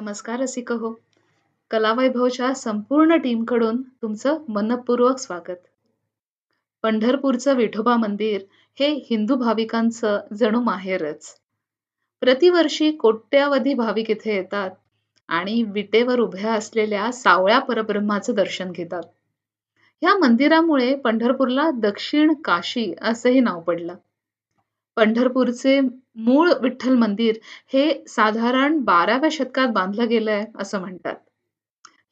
नमस्कार रसिक हो कलावैभवच्या संपूर्ण टीमकडून तुमचं मनपूर्वक स्वागत. पंढरपूरचं विठोबा मंदिर हे हिंदू भाविकांचं जणू माहेरच. प्रतिवर्षी कोट्यावधी भाविक इथे येतात आणि विटेवर उभ्या असलेल्या सावळ्या परब्रह्माचं दर्शन घेतात. ह्या मंदिरामुळे पंढरपूरला दक्षिण काशी असंही नाव पडलं. पंढरपूरचे मूळ विठ्ठल मंदिर हे साधारण बाराव्या शतकात बांधलं गेलंय असं म्हणतात.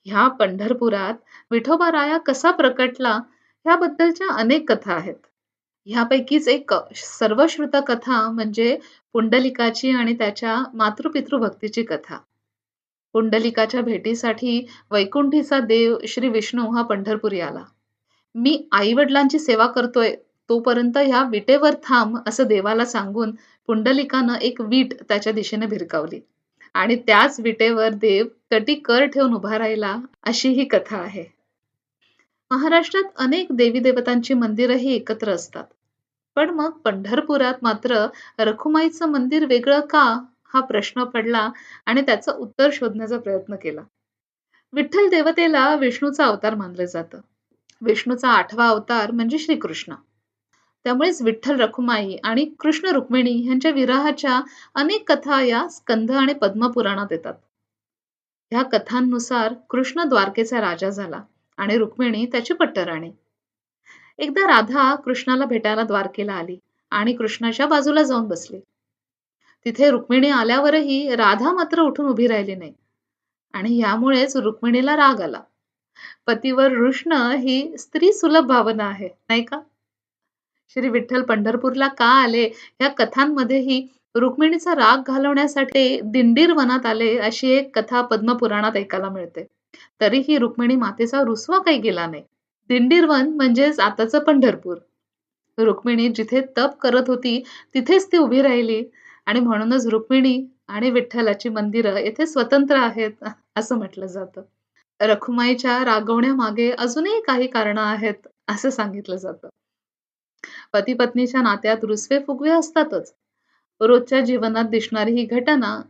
ह्या पंढरपुरात विठोबा राया कसा प्रकटला ह्याबद्दलच्या अनेक कथा आहेत. ह्यापैकीच एक सर्वश्रुत कथा म्हणजे पुंडलिकाची आणि त्याच्या मातृपितृ भक्तीची कथा. पुंडलिकाच्या भेटीसाठी वैकुंठीचा देव श्री विष्णू हा पंढरपुरी आला. मी आई वडिलांची सेवा करतोय तोपर्यंत ह्या विटेवर थांब असं देवाला सांगून पुंडलिकानं एक वीट त्याच्या दिशेने भिरकावली. आणि त्याच विटेवर देव कटी कर ठेवून उभा राहिला अशी ही कथा आहे. महाराष्ट्रात अनेक देवी देवतांची मंदिरही एकत्र असतात. पण मग पंढरपुरात मात्र रखुमाईचं मंदिर वेगळं का? हा प्रश्न पडला आणि त्याचं उत्तर शोधण्याचा प्रयत्न केला. विठ्ठल देवतेला विष्णूचा अवतार मानलं जातं. विष्णूचा आठवा अवतार म्हणजे श्रीकृष्ण. त्यामुळेच विठ्ठल रखुमाई आणि कृष्ण रुक्मिणी यांच्या विराहाच्या अनेक कथा या स्कंध आणि पद्मपुराणात येतात. ह्या कथांनुसार कृष्ण द्वारकेचा राजा झाला आणि रुक्मिणी त्याची पट्टराणी. एकदा राधा कृष्णाला भेटायला द्वारकेला आली आणि कृष्णाच्या बाजूला जाऊन बसली. तिथे रुक्मिणी आल्यावरही राधा मात्र उठून उभी राहिली नाही आणि यामुळेच रुक्मिणीला राग आला. पतीवर रुष्ण ही स्त्री सुलभ भावना आहे नाही का? श्री विठ्ठल पंढरपूरला का आले? या कथांमध्येही रुक्मिणीचा राग घालवण्यासाठी दिंडीर वनात आले अशी एक कथा पद्मपुराणात ऐकायला मिळते. तरीही रुक्मिणी मातेचा रुसवा काही गेला नाही. दिंडीर वन म्हणजेच आताचं पंढरपूर. रुक्मिणी जिथे तप करत होती तिथेच ती उभी राहिली. आणि म्हणूनच रुक्मिणी आणि विठ्ठलाची मंदिरं येथे स्वतंत्र आहेत असं म्हटलं जातं. रखुमाईच्या रागवण्यामागे अजूनही काही कारण आहेत असं सांगितलं जातं. पती पत्नीच्या नात्यात रुसवे फुगवे असतातच. रोजच्या जीवनात दिसणारी ही घटना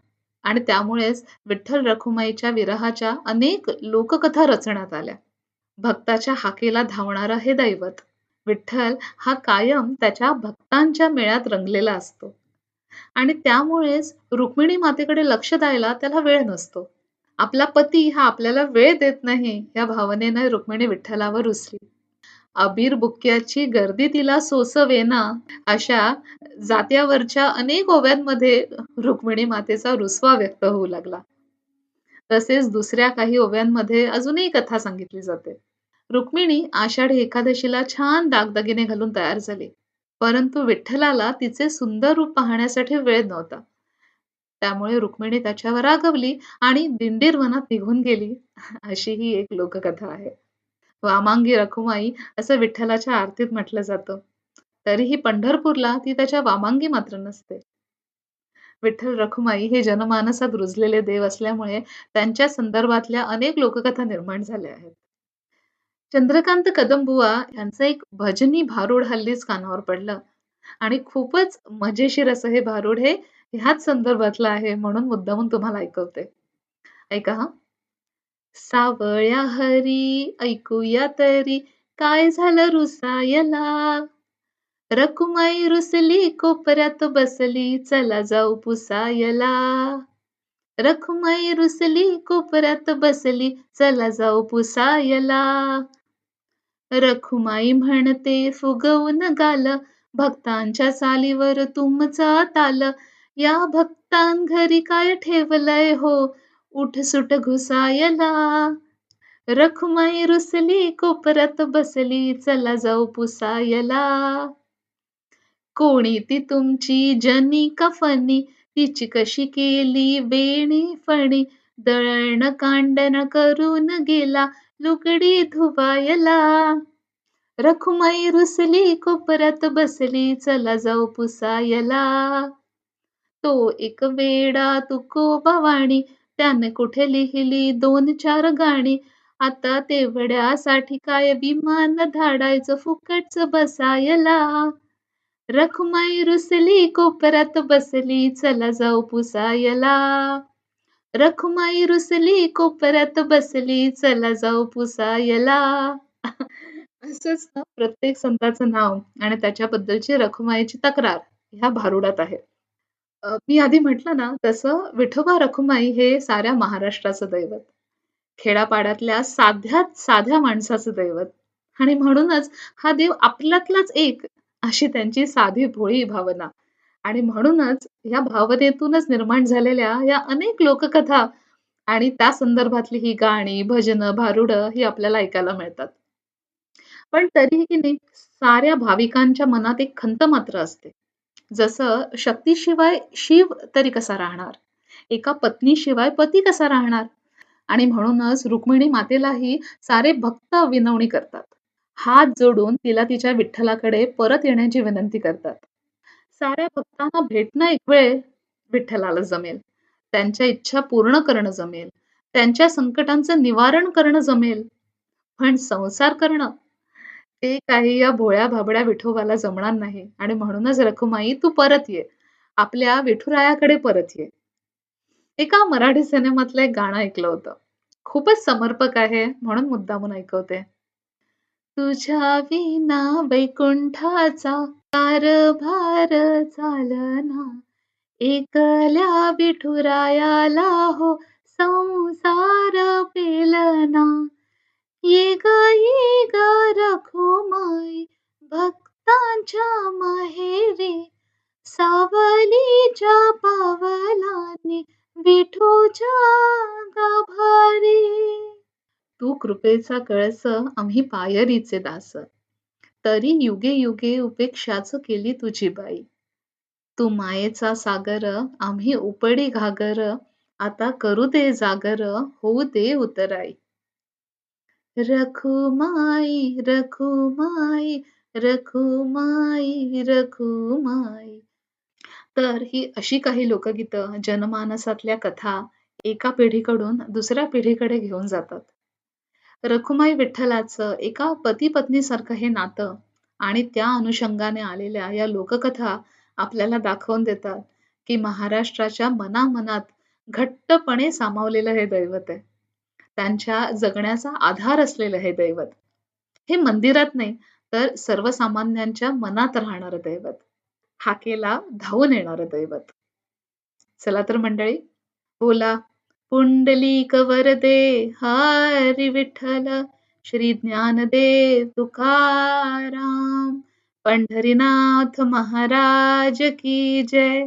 आणि त्यामुळेच विठ्ठल रखुमाईच्या विरहाच्या अनेक लोककथा रचण्यात आल्या. भक्ताच्या हाकेला धावणारं हे दैवत विठ्ठल हा कायम त्याच्या भक्तांच्या मेळ्यात रंगलेला असतो. आणि त्यामुळेच रुक्मिणी मातेकडे लक्ष द्यायला त्याला वेळ नसतो. आपला पती हा आपल्याला वेळ देत नाही या भावनेनं रुक्मिणी विठ्ठलावर रुसली. अबीर बुक्क्याची गर्दी तिला सोसवेना अशा जात्यावरच्या अनेक ओव्यांमध्ये रुक्मिणी मातेचा रुसवा व्यक्त होऊ लागला. तसेच दुसऱ्या काही ओव्यांमध्ये अजूनही कथा सांगितली जाते. रुक्मिणी आषाढी एकादशीला छान दागदागिने घालून तयार झाली. परंतु विठ्ठलाला तिचे सुंदर रूप पाहण्यासाठी वेळ नव्हता. त्यामुळे रुक्मिणी त्याच्यावर रागवली आणि दिंडीर वनात निघून गेली. अशी ही एक लोककथा आहे. वामांगी रखुमाई असं विठ्ठलाच्या आरतीत म्हटलं जातं. तरीही पंढरपूरला ती त्याच्या वामांगी मात्र नसते. विठ्ठल रखुमाई हे जनमानसात रुजलेले देव असल्यामुळे त्यांच्या संदर्भातल्या अनेक लोककथा निर्माण झाल्या आहेत. चंद्रकांत कदमबुवा यांचं एक भजनी भारूड हल्लीच कानावर पडलं. आणि खूपच मजेशीर असं हे भारूड हे ह्याच संदर्भातलं आहे म्हणून मुद्दामून तुम्हाला ऐकवते. ऐका हा. सावळ्या हरी ऐकूया तरी काय झालं रुसायला? रकुमाई रुसली कोपऱ्यात बसली चला जाऊ पुसायला. रखुमाई रुसली कोपऱ्यात बसली चला जाऊ पुसायला. रखुमाई म्हणते फुगवून गाल भक्तांच्या चालीवर तुमचा ताल या भक्तां घरी काय ठेवलंय हो? उठसुट घुसायला. रखुमाई रुसली कोपऱ्यात बसली चला जाऊ पुसायला. कोणी ती तुमची जनी कफनी तिची कशी केली बेणी फणी? दळण कांडण करून गेला लुगडी धुवायला. रखुमाई रुसली कोपऱ्यात बसली चला जाऊ पुसायला. तो एक वेडा तुकोबावाणी त्याने कुठे लिहिली दोन चार गाणी? आता तेवढ्यासाठी काय विमान धाडायचं? फुकटच बसायला. रखुमाई रुसली कोपऱ्यात बसली चला जाऊ पुसायला. रखुमाई रुसली कोपऱ्यात बसली चला जाऊ पुसायला. असंच ना प्रत्येक संताचं नाव आणि त्याच्याबद्दलची रखुमाईची तक्रार ह्या भारुडात आहे. अ, मी आधी म्हटलं ना तसं विठोबा रखुमाई हे साऱ्या महाराष्ट्राचं दैवत खेड्यापाड्यातल्या साध्यात साध्या माणसाचं दैवत आणि म्हणूनच हा देव आपल्यातलाच एक अशी त्यांची साधी भोळी भावना आणि म्हणूनच या भावनेतूनच निर्माण झालेल्या या अनेक लोककथा आणि त्या संदर्भातली ही गाणी, भजनं, भारुडं ही आपल्याला ऐकायला मिळतात. पण तरीही की नाही साऱ्या भाविकांच्या मनात एक खंत मात्र असते. जसं शक्तीशिवाय शिव तरी कसा राहणार? एका पत्नीशिवाय पती कसा राहणार? आणि म्हणूनच रुक्मिणी मातेलाही सारे भक्त विनवणी करतात. हात जोडून तिला तिच्या विठ्ठलाकडे परत येण्याची विनंती करतात. साऱ्या भक्तांना भेटणं एक वेळ विठ्ठलाला जमेल. त्यांच्या इच्छा पूर्ण करणं जमेल. त्यांच्या संकटांचं निवारण करणं जमेल. पण संसार करणं ते काही या भोळ्या भाबड्या विठोबाला जमणार नाही आणि म्हणूनच रखुमाई तू परत ये. आपल्या विठुरायाकडे परत ये. एका मराठी सिनेमातलं एक गाणं ऐकलं होतं. खूपच समर्पक आहे म्हणून मुद्दामून ऐकवते. तुझ्या विना वैकुंठाचा कारभार चालना एकल्या विठुरायाला हो संसार पेलना ये ग ये ग रखुमाई भक्तांच्या माहेरी. सावलीच्या पावलाने विठोच्या गाभारी तू कृपेचा कळस आम्ही पायरीचे दास. तरी युगे युगे उपेक्षाच केली तुझी बाई. तू मायेचा सागर आम्ही उपडी घागर. आता करू दे जागर होऊ दे उतराई. रखुमाई रखुमाई रखुमाई रखुमाई तर ही अशी काही लोकगीतं जनमानसातल्या कथा एका पिढीकडून दुसऱ्या पिढीकडे घेऊन जातात. रखुमाई विठ्ठलाचं एका पती-पत्नीसारखं हे नातं आणि त्या अनुषंगाने आलेल्या या लोककथा आपल्याला दाखवून देतात, की महाराष्ट्राच्या मनामनात घट्टपणे सामावलेलं हे दैवत आहे. त्यांच्या जगण्याचा आधार असलेलं हे दैवत. हे मंदिरात नाही, तर सर्वसामान्यांच्या मनात राहणारं दैवत. हाकेला धावून येणारं दैवत. चला तर मंडळी, बोला पुंडलिक वरदे हरी विठ्ठल श्री ज्ञानदेव तुकाराम पंढरीनाथ महाराज की जय